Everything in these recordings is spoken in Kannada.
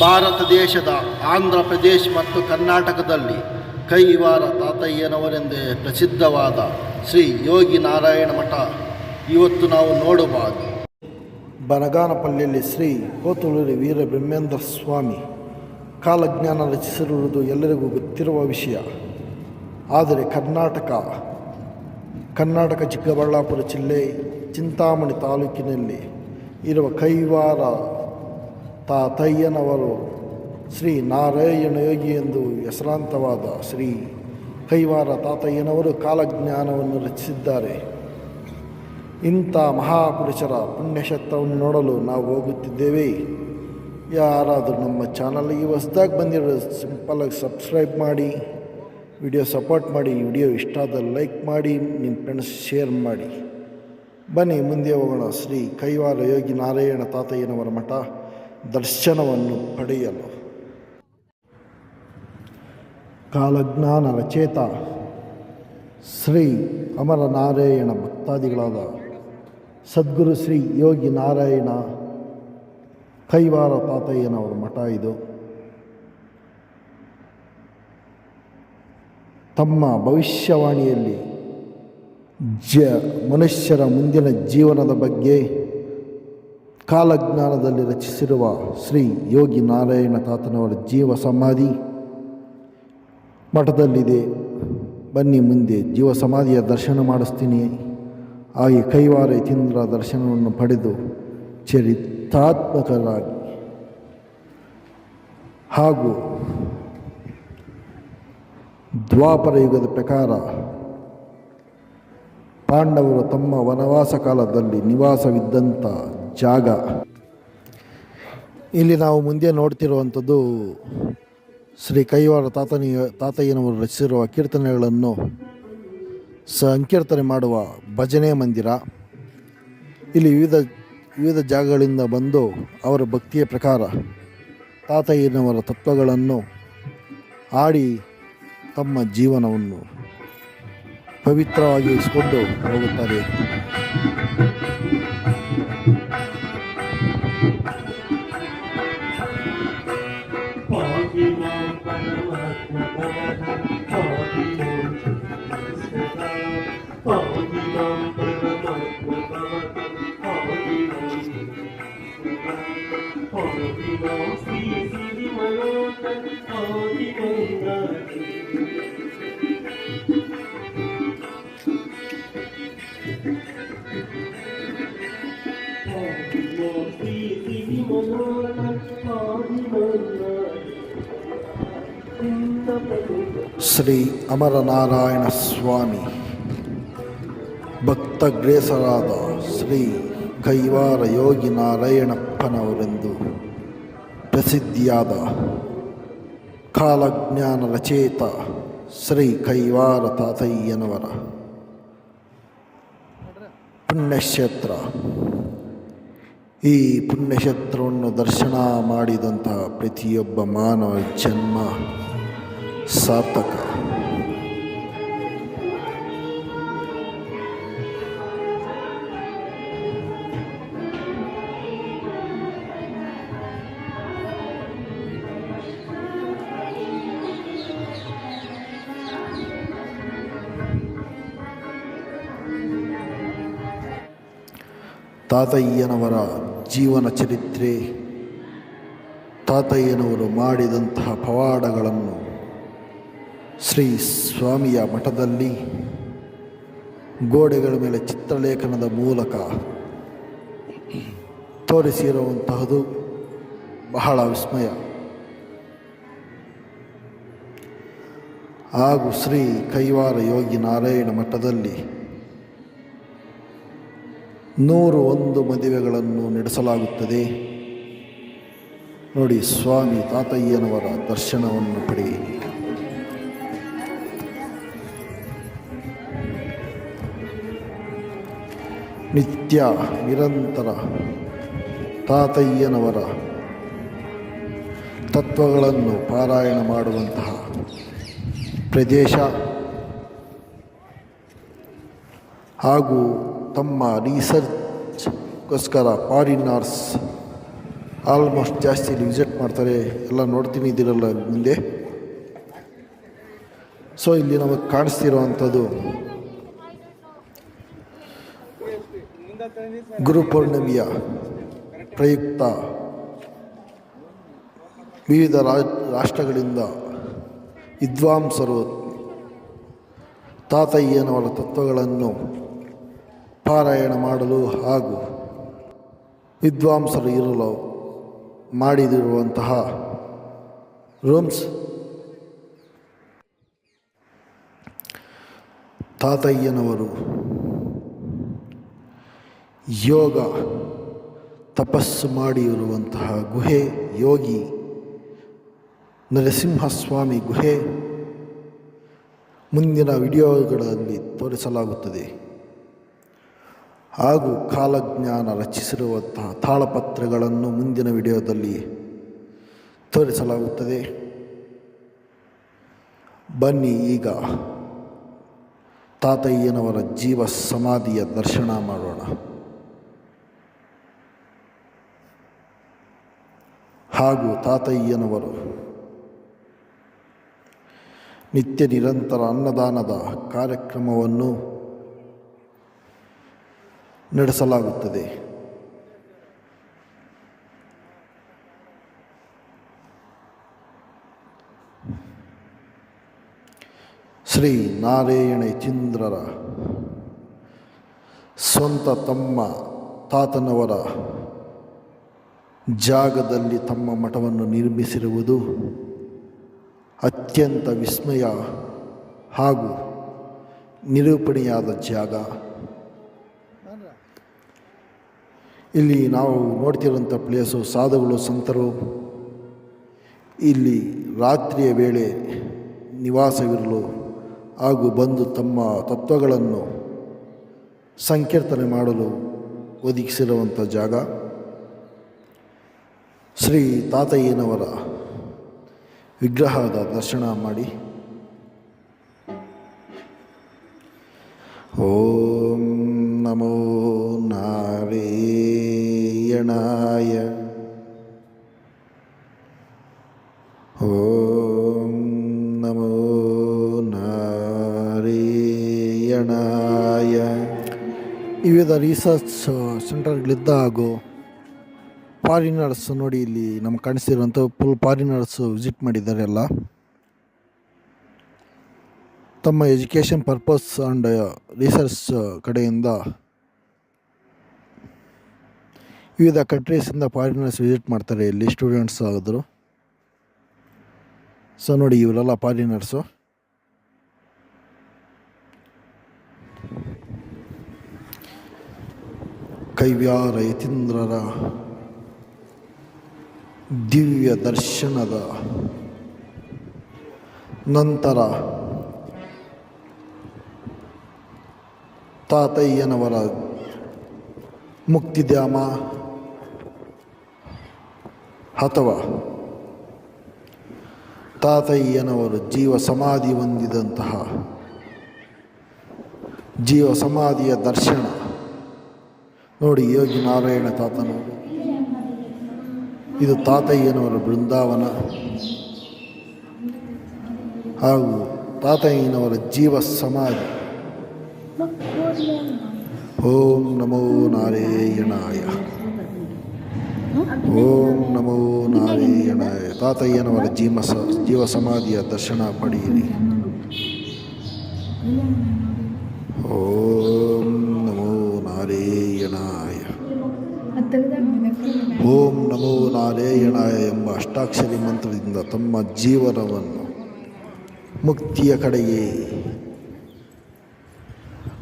ಭಾರತ ದೇಶದ ಆಂಧ್ರ ಪ್ರದೇಶ ಮತ್ತು ಕರ್ನಾಟಕದಲ್ಲಿ ಕೈವಾರ ತಾತಯ್ಯನವರೆಂದೇ ಪ್ರಸಿದ್ಧವಾದ ಶ್ರೀ ಯೋಗಿ ನಾರಾಯಣ ಮಠ ಇವತ್ತು ನಾವು ನೋಡಬಹುದು ಬನಗಾನಪಲ್ಲಿಯಲ್ಲಿ ಶ್ರೀ ಕೋತುಳೂರಿ ವೀರ ಬ್ರಹ್ಮೇಂದ್ರ ಸ್ವಾಮಿ ಕಾಲಜ್ಞಾನ ರಚಿಸಿರುವುದು ಎಲ್ಲರಿಗೂ ಗೊತ್ತಿರುವ ವಿಷಯ. ಆದರೆ ಕರ್ನಾಟಕ ಕರ್ನಾಟಕ ಚಿಕ್ಕಬಳ್ಳಾಪುರ ಜಿಲ್ಲೆ ಚಿಂತಾಮಣಿ ತಾಲೂಕಿನಲ್ಲಿ ಇರುವ ಕೈವಾರ ತಾತಯ್ಯನವರು ಶ್ರೀ ನಾರಾಯಣ ಯೋಗಿ ಎಂದು ಹೆಸರಾಂತವಾದ ಶ್ರೀ ಕೈವಾರ ತಾತಯ್ಯನವರು ಕಾಲಜ್ಞಾನವನ್ನು ರಚಿಸಿದ್ದಾರೆ. ಇಂಥ ಮಹಾಪುರುಷರ ಪುಣ್ಯಕ್ಷೇತ್ರವನ್ನು ನೋಡಲು ನಾವು ಹೋಗುತ್ತಿದ್ದೇವೆ. ಯಾರಾದರೂ ನಮ್ಮ ಚಾನಲ್ಗೆ ಹೊಸದಾಗಿ ಬಂದಿರೋ ಸಿಂಪಲಾಗಿ ಸಬ್ಸ್ಕ್ರೈಬ್ ಮಾಡಿ, ವಿಡಿಯೋ ಸಪೋರ್ಟ್ ಮಾಡಿ, ವಿಡಿಯೋ ಇಷ್ಟ ಆದ ಲೈಕ್ ಮಾಡಿ, ನಿಮ್ಮ ಫ್ರೆಂಡ್ಸ್ ಶೇರ್ ಮಾಡಿ. ಬನ್ನಿ, ಮುಂದೆ ಹೋಗೋಣ. ಶ್ರೀ ಕೈವಾರ ಯೋಗಿ ನಾರಾಯಣ ತಾತಯ್ಯನವರ ಮಠ. ದರ್ಶನವನ್ನು ಪಡೆಯಲು. ಕಾಲಜ್ಞಾನ ರಚೇತ ಶ್ರೀ ಅಮರನಾರಾಯಣ ಭಕ್ತಾದಿಗಳಾದ ಸದ್ಗುರು ಶ್ರೀ ಯೋಗಿ ನಾರಾಯಣ ಕೈವಾರ ತಾತಯ್ಯನವರ ಮಠ ಇದು. ತಮ್ಮ ಭವಿಷ್ಯವಾಣಿಯಲ್ಲಿ ಜ ಮನುಷ್ಯರ ಮುಂದಿನ ಜೀವನದ ಬಗ್ಗೆ ಕಾಲಜ್ಞಾನದಲ್ಲಿ ರಚಿಸಿರುವ ಶ್ರೀ ಯೋಗಿ ನಾರಾಯಣ ತಾತನವರ ಜೀವ ಸಮಾಧಿ ಮಠದಲ್ಲಿದೆ. ಬನ್ನಿ ಮುಂದೆ ಜೀವ ಸಮಾಧಿಯ ದರ್ಶನ ಮಾಡಿಸ್ತೀನಿ. ಹಾಗೆ ಕೈವಾರ ಯತೀಂದ್ರ ದರ್ಶನವನ್ನು ಪಡೆದು ಚರಿತಾತ್ಮಕರಾಗಿ. ಹಾಗೂ ದ್ವಾಪರ ಯುಗದ ಪ್ರಕಾರ ಪಾಂಡವರು ತಮ್ಮ ವನವಾಸ ಕಾಲದಲ್ಲಿ ನಿವಾಸವಿದ್ದಂಥ ಜಾಗ. ಇಲ್ಲಿ ನಾವು ಮುಂದೆ ನೋಡ್ತಿರುವಂಥದ್ದು ಶ್ರೀ ಕೈವಾರ ತಾತನಿಯ, ತಾತಯ್ಯನವರು ರಚಿಸಿರುವ ಕೀರ್ತನೆಗಳನ್ನು ಸಂಕೀರ್ತನೆ ಮಾಡುವ ಭಜನೆ ಮಂದಿರ. ಇಲ್ಲಿ ವಿವಿಧ ವಿವಿಧ ಜಾಗಗಳಿಂದ ಬಂದು ಅವರ ಭಕ್ತಿಯ ಪ್ರಕಾರ ತಾತಯ್ಯನವರ ತತ್ವಗಳನ್ನು ಆಡಿ ತಮ್ಮ ಜೀವನವನ್ನು ಪವಿತ್ರವಾಗಿರಿಸಿಕೊಂಡು ಹೋಗುತ್ತಾರೆ. ಶ್ರೀ ಅಮರನಾರಾಯಣ ಸ್ವಾಮಿ, ಭಕ್ತಗ್ರೇಸರಾದ ಶ್ರೀ ಕೈವಾರ ಯೋಗಿ ನಾರಾಯಣಪ್ಪನವರೆಂದು ಪ್ರಸಿದ್ಧಿಯಾದ ಕಾಲಜ್ಞಾನ ರಚೇತ ಶ್ರೀ ಕೈವಾರ ತಾತಯ್ಯನವರ ಪುಣ್ಯಕ್ಷೇತ್ರ. ಈ ಪುಣ್ಯಕ್ಷೇತ್ರವನ್ನು ದರ್ಶನ ಮಾಡಿದಂತಹ ಪ್ರತಿಯೊಬ್ಬ ಮಾನವ ಜನ್ಮ ಸಾರ್ಥಕ. ತಾತಯ್ಯನವರ ಜೀವನ ಚರಿತ್ರೆ ತಾತಯ್ಯನವರು ಮಾಡಿದಂತಹ ಪವಾಡಗಳನ್ನು ಶ್ರೀ ಸ್ವಾಮಿಯ ಮಠದಲ್ಲಿ ಗೋಡೆಗಳ ಮೇಲೆ ಚಿತ್ರಲೇಖನದ ಮೂಲಕ ತೋರಿಸಿರುವಂತಹದು ಬಹಳ ವಿಸ್ಮಯ. ಹಾಗೂ ಶ್ರೀ ಕೈವಾರ ಯೋಗಿ ನಾರಾಯಣ ಮಠದಲ್ಲಿ ನೂರು ಒಂದು ಮದುವೆಗಳನ್ನು ನಡೆಸಲಾಗುತ್ತದೆ. ನೋಡಿ, ಸ್ವಾಮಿ ತಾತಯ್ಯನವರ ದರ್ಶನವನ್ನು ಪಡೆಯಿರಿ. ನಿತ್ಯ, ನಿರಂತರ ತಾತಯ್ಯನವರ ತತ್ವಗಳನ್ನು ಪಾರಾಯಣ ಮಾಡುವಂತಹ ಪ್ರದೇಶ ಹಾಗೂ ತಮ್ಮ ರಿಸರ್ಚ್ಗೋಸ್ಕರ ಫಾರಿನರ್ಸ್ ಆಲ್ಮೋಸ್ಟ್ ಜಾಸ್ತಿ ಇಲ್ಲಿ ವಿಸಿಟ್ ಮಾಡ್ತಾರೆ. ಎಲ್ಲ ನೋಡ್ತೀನಿ ಇದ್ದೀರಲ್ಲ ಮುಂದೆ. ಸೊ ಇಲ್ಲಿ ನಮಗೆ ಕಾಣಿಸ್ತಿರುವಂಥದ್ದು ಗುರುಪೌರ್ಣಮಿಯ ಪ್ರಯುಕ್ತ ವಿವಿಧ ರಾಷ್ಟ್ರಗಳಿಂದ ವಿದ್ವಾಂಸರು ತಾತಯ್ಯನವರ ತತ್ವಗಳನ್ನು ಪಾರಾಯಣ ಮಾಡಲು ಹಾಗೂ ವಿದ್ವಾಂಸರು ಇರಲು ಮಾಡಿದಿರುವಂತಹ ರೂಮ್ಸ್ ತಾತಯ್ಯನವರು ಯೋಗ, ತಪಸ್ಸು ಮಾಡಿರುವಂತಹ ಗುಹೆ, ಯೋಗಿ, ನರಸಿಂಹಸ್ವಾಮಿ ಗುಹೆ, ಮುಂದಿನ ವಿಡಿಯೋಗಳಲ್ಲಿ ತೋರಿಸಲಾಗುತ್ತದೆ. ಹಾಗೂ ಕಾಲಜ್ಞಾನ ರಚಿಸಿರುವಂತಹ ತಾಳಪತ್ರಗಳನ್ನು ಮುಂದಿನ ವಿಡಿಯೋದಲ್ಲಿ ತೋರಿಸಲಾಗುತ್ತದೆ. ಬನ್ನಿ ಈಗ ತಾತಯ್ಯನವರ ಜೀವ ಸಮಾಧಿಯ ದರ್ಶನ ಮಾಡೋಣ. ಹಾಗೂ ತಾತಯ್ಯನವರು. ನಿತ್ಯ ನಿರಂತರ ಅನ್ನದಾನದ ಕಾರ್ಯಕ್ರಮವನ್ನು ನಡೆಸಲಾಗುತ್ತದೆ. ಶ್ರೀ ನಾರಾಯಣ ಚಂದ್ರರ ಸ್ವಂತ ತಮ್ಮ ತಾತನವರ ಜಾಗದಲ್ಲಿ ತಮ್ಮ ಮಠವನ್ನು ನಿರ್ಮಿಸಿರುವುದು ಅತ್ಯಂತ ವಿಸ್ಮಯ ಹಾಗೂ ನಿರೂಪಣೆಯಾದ ಜಾಗ. ಇಲ್ಲಿ ನಾವು ನೋಡ್ತಿರುವಂಥ ಪ್ಲೇಸು ಸಾಧುಗಳು, ಸಂತರು. ಇಲ್ಲಿ ರಾತ್ರಿಯ ವೇಳೆ ನಿವಾಸವಿರಲು ಹಾಗೂ ಬಂದು ತಮ್ಮ ತತ್ವಗಳನ್ನು ಸಂಕೀರ್ತನೆ ಮಾಡಲು ಒದಗಿಸಿರುವಂಥ ಜಾಗ. ಶ್ರೀ ತಾತಯ್ಯನವರ ವಿಗ್ರಹದ ದರ್ಶನ ಮಾಡಿ. ಓಂ ನಮೋ ನಾರಾಯಣಾಯ. ಓಂ ನಮೋ ನಾರಾಯಣಾಯ. ವಿವಿಧ ರಿಸರ್ಚ್ ಸೆಂಟರ್ಗಳಿದ್ದ ಹಾಗೂ ಫಾರಿನರ್ಸ್ ನೋಡಿ ಇಲ್ಲಿ ನಮ್ಗೆ ಕಾಣಿಸ್ತಿರುವಂಥ ಫುಲ್ ಫಾರಿನರ್ಸ್ ವಿಸಿಟ್ ಮಾಡಿದ್ದಾರೆ ಎಲ್ಲ. ತಮ್ಮ ಎಜುಕೇಷನ್ ಪರ್ಪಸ್ ಆ್ಯಂಡ್ ರಿಸರ್ಚ್ ಕಡೆಯಿಂದ ವಿವಿಧ ಕಂಟ್ರೀಸಿಂದ ಫಾರಿನರ್ಸ್ ವಿಸಿಟ್ ಮಾಡ್ತಾರೆ ಇಲ್ಲಿ ಸ್ಟೂಡೆಂಟ್ಸ್ ಆದರು. ಸೊ ನೋಡಿ ಇವರೆಲ್ಲ ಫಾರಿನರ್ಸು ಕೈವ್ಯಾರ ಯತೀಂದ್ರರ ದಿವ್ಯ ದರ್ಶನದ ನಂತರ ತಾತಯ್ಯನವರ ಮುಕ್ತಿಧಾಮ ಅಥವಾ ತಾತಯ್ಯನವರು ಜೀವ ಸಮಾಧಿ ಹೊಂದಿದಂತಹ ಜೀವ ಸಮಾಧಿಯ ದರ್ಶನ. ನೋಡಿ ಯೋಗಿ ನಾರಾಯಣ ತಾತನು ಇದು ತಾತಯ್ಯನವರ ಬೃಂದಾವನ. ಹಾಗೂ ತಾತಯ್ಯನವರ ಜೀವ ಸಮಾಧಿ. ಓಂ ನಮೋ ನಾರಾಯಣಾಯ. ಓಂ ನಮೋ ನಾರಾಯಣಾಯ. ತಾತಯ್ಯನವರ ಜೀವ ಸ, ಜೀವ ಸಮಾಧಿಯ ದರ್ಶನ ಪಡೆಯಿರಿ. ಎಂಬ ಮಂತ್ರದಿಂದ ತಮ್ಮ ಜೀವನವನ್ನು ಮುಕ್ತಿಯ ಕಡೆಗೆ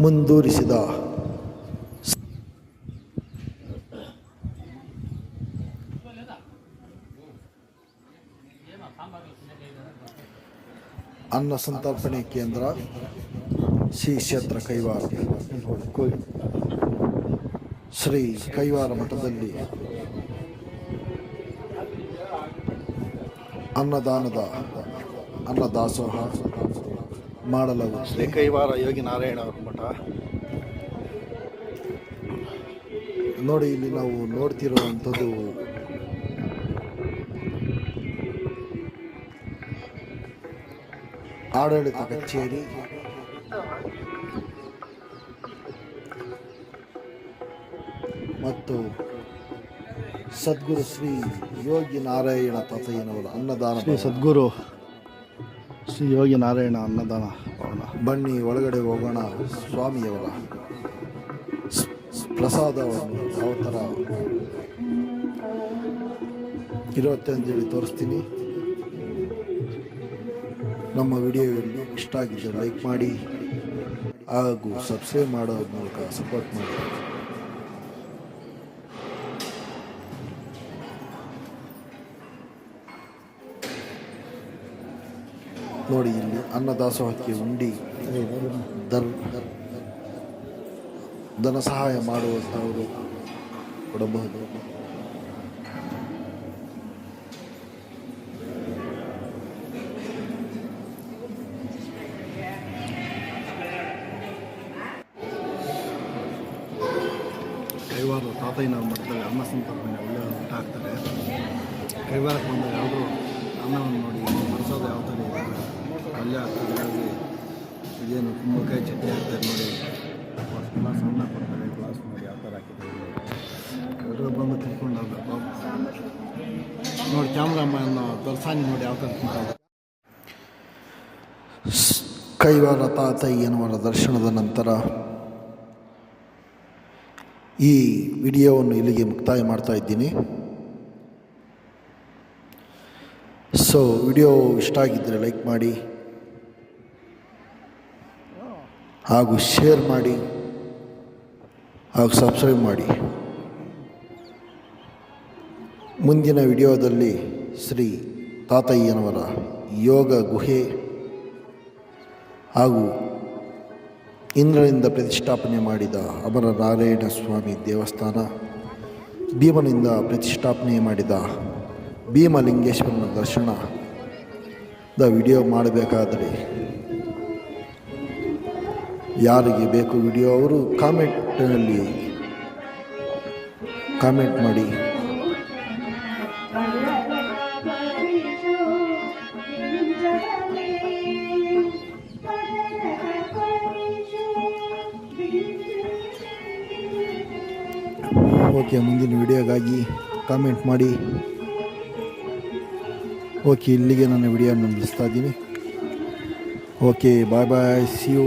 ಮುಂದೂರಿಸಿದ ಅನ್ನ ಸಂತರ್ಪಣೆ ಕೇಂದ್ರ ಶ್ರೀ ಕ್ಷೇತ್ರ ಕೈವಾರ. ಶ್ರೀ ಕೈವಾರ ಮಠದಲ್ಲಿ ಅನ್ನದಾನದ ಅನ್ನದಾಸೋಹ ಮಾಡಲಾಗುತ್ತದೆ. ಶ್ರೀ ಕೈವಾರ ಯೋಗಿ ನಾರಾಯಣ ಅವರ ಮಠ. ನೋಡಿ ಇಲ್ಲಿ ನಾವು ನೋಡ್ತಿರುವಂಥದ್ದು ಆಡಳಿತ ಕಚೇರಿ. ಮತ್ತು ಸದ್ಗುರು ಶ್ರೀ ಯೋಗಿ ನಾರಾಯಣ ತಾತಯ್ಯನವರ ಅನ್ನದಾನ ಶ್ರೀ ಸದ್ಗುರು ಶ್ರೀ ಯೋಗಿ ನಾರಾಯಣ ಅನ್ನದಾನ ಭವನ ಬನ್ನಿ ಒಳಗಡೆ ಹೋಗೋಣ. ಸ್ವಾಮಿಯವರ ಪ್ರಸಾದವನ್ನು ಯಾವ ಥರ ಇರುತ್ತೆ ಅಂತೇಳಿ ತೋರಿಸ್ತೀನಿ. ನಮ್ಮ ವಿಡಿಯೋವನ್ನು ಇಷ್ಟ ಆಗಿದ್ದರೆ ಲೈಕ್ ಮಾಡಿ ಹಾಗೂ ಸಬ್ಸ್ಕ್ರೈಬ್ ಮಾಡೋದ್ರ ಮೂಲಕ ಸಪೋರ್ಟ್ ಮಾಡಿ. ನೋಡಿ ಇಲ್ಲಿ ಅನ್ನದಾಸೋಹಕ್ಕೆ ಉಂಡಿ ದರ್ ಧನ ಸಹಾಯ ಮಾಡುವಂಥವರು ಕೊಡಬಹುದು. ಕೈವಾರ ತಾತಯ್ಯ ನಾವು ಮಾಡ್ತಾರೆ ಅನ್ನ ಸಂತರ್ಪಣೆ ಒಳ್ಳೆಯ ಊಟ ಆಗ್ತಾರೆ ಕೈವಾರಕ್ಕೆ ಬಂದಾಗ ಎಲ್ಲರೂ ಅನ್ನವನ್ನು ನೋಡಿ ಪ್ರಸಾದ ಯಾವ ಥರ ಇದೆ ಪಲ್ಯ ಆಗ್ತದೆ ಹಾಗೆ ಇದೇನು ಕುಂಬಳಕಾಯಿ ಚಟ್ನಿ ಹಾಕ್ತಾರೆ ನೋಡಿ. ಗ್ಲಾಸ್ ಅನ್ನ ಕೊಡ್ತಾರೆ. ಗ್ಲಾಸ್ ನೋಡಿ ಯಾವ ಥರ ಹಾಕಿದ್ದಾರೆ ಎಲ್ಲರೂ ಬಂದು ತಿಳ್ಕೊಂಡು ಹೋಗ್ಬೇಕು. ನೋಡಿ ಕ್ಯಾಮ್ರಾಮನ್ ದರ್ಶಾನಿ ನೋಡಿ ಯಾವ ಥರ ತಿಂತಾರೆ. ಕೈವಾರ ತಾತಯ್ಯನವರ ದರ್ಶನದ ನಂತರ ಈ ವಿಡಿಯೋವನ್ನು ಇಲ್ಲಿಗೆ ಮುಕ್ತಾಯ ಮಾಡ್ತಾ ಇದ್ದೀನಿ. ಸೊ ವಿಡಿಯೋ ಇಷ್ಟ ಆಗಿದ್ದರೆ ಲೈಕ್ ಮಾಡಿ. ಹಾಗೂ ಶೇರ್ ಮಾಡಿ ಹಾಗೂ ಸಬ್ಸ್ಕ್ರೈಬ್ ಮಾಡಿ. ಮುಂದಿನ ವಿಡಿಯೋದಲ್ಲಿ ಶ್ರೀ ತಾತಯ್ಯನವರ ಯೋಗ ಗುಹೆ ಹಾಗೂ ಇಂದ್ರನಿಂದ ಪ್ರತಿಷ್ಠಾಪನೆ ಮಾಡಿದ ಅಮರ ನಾರಾಯಣ ಸ್ವಾಮಿ ದೇವಸ್ಥಾನ, ಭೀಮನಿಂದ ಪ್ರತಿಷ್ಠಾಪನೆ ಮಾಡಿದ ಭೀಮಲಿಂಗೇಶ್ವರನ ದರ್ಶನದ ವಿಡಿಯೋ ಮಾಡಬೇಕಾದರೆ ಯಾರಿಗೆ ಬೇಕು ವಿಡಿಯೋ ಅವರು ಕಾಮೆಂಟ್ನಲ್ಲಿ ಕಾಮೆಂಟ್ ಮಾಡಿ. ಓಕೆ ಮುಂದಿನ ವಿಡಿಯೋಗಾಗಿ ಕಾಮೆಂಟ್ ಮಾಡಿ. ಓಕೆ ಇಲ್ಲಿಗೆ ನಾನು ವಿಡಿಯೋ ನಿಲ್ಲಿಸ್ತಾ ಇದ್ದೀನಿ. Okay bye bye see you